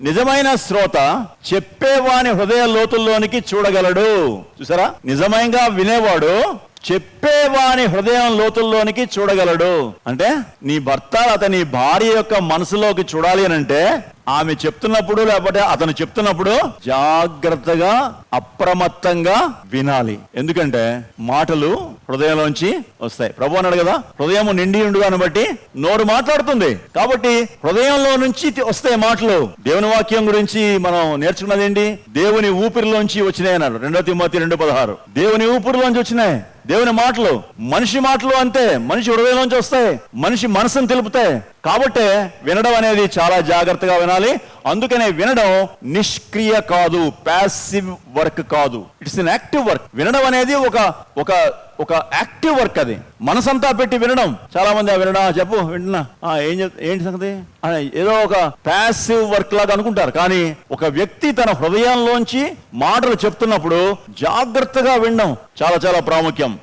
నిజమైన శ్రోత చెప్పేవాని హృదయ లోతుల్లోనికి చూడగలడు. చూసారా? నిజమైనగా వినేవాడు చెప్పేవాని హృదయం లోతుల్లోనికి చూడగలడు. అంటే నీ భర్త అతని భార్య యొక్క మనసులోకి చూడాలి అని అంటే ఆమె చెప్తున్నప్పుడు లేకపోతే అతను చెప్తున్నప్పుడు జాగ్రత్తగా అప్రమత్తంగా వినాలి. ఎందుకంటే మాటలు హృదయంలోంచి వస్తాయి. ప్రభు అన్నాడు కదా హృదయం నిండి ఉండుగాను బట్టి నోరు మాట్లాడుతుంది. కాబట్టి హృదయంలో నుంచి వస్తాయి మాటలు. దేవుని వాక్యం గురించి మనం నేర్చుకున్నది ఏంటి? దేవుని ఊపిరిలోంచి వచ్చినాయి అన్నాడు. రెండో తిమ్మతి రెండు పదహారు. దేవుని ఊపిరిలోంచి వచ్చినాయి. దేవుని మాటలు మనిషి మాటలు అంతే మనిషి హృదయంలోంచి వస్తాయి మనిషి మనసును తెలుపుతాయి. కాబట్టే వినడం అనేది చాలా జాగ్రత్తగా వినాలి. అందుకనే వినడం నిష్క్రియ కాదు ప్యాసివ్ వర్క్ కాదు. ఇట్స్ అన్ యాక్టివ్ వర్క్ వినడం అనేది ఒక ఒక ఒక యాక్టివ్ వర్క్ అది. మనసంతా పెట్టి వినడం. చాలా మంది "ఆ, వినడా చెప్పు వింటున్నా. ఏం ఏంటి సంగతి? ఏదో ఒక ప్యాసివ్ వర్క్ లాగా అనుకుంటారు. కానీ ఒక వ్యక్తి తన హృదయంలోంచి మాటలు చెప్తున్నప్పుడు జాగ్రత్తగా వినడం చాలా చాలా ప్రాముఖ్యం.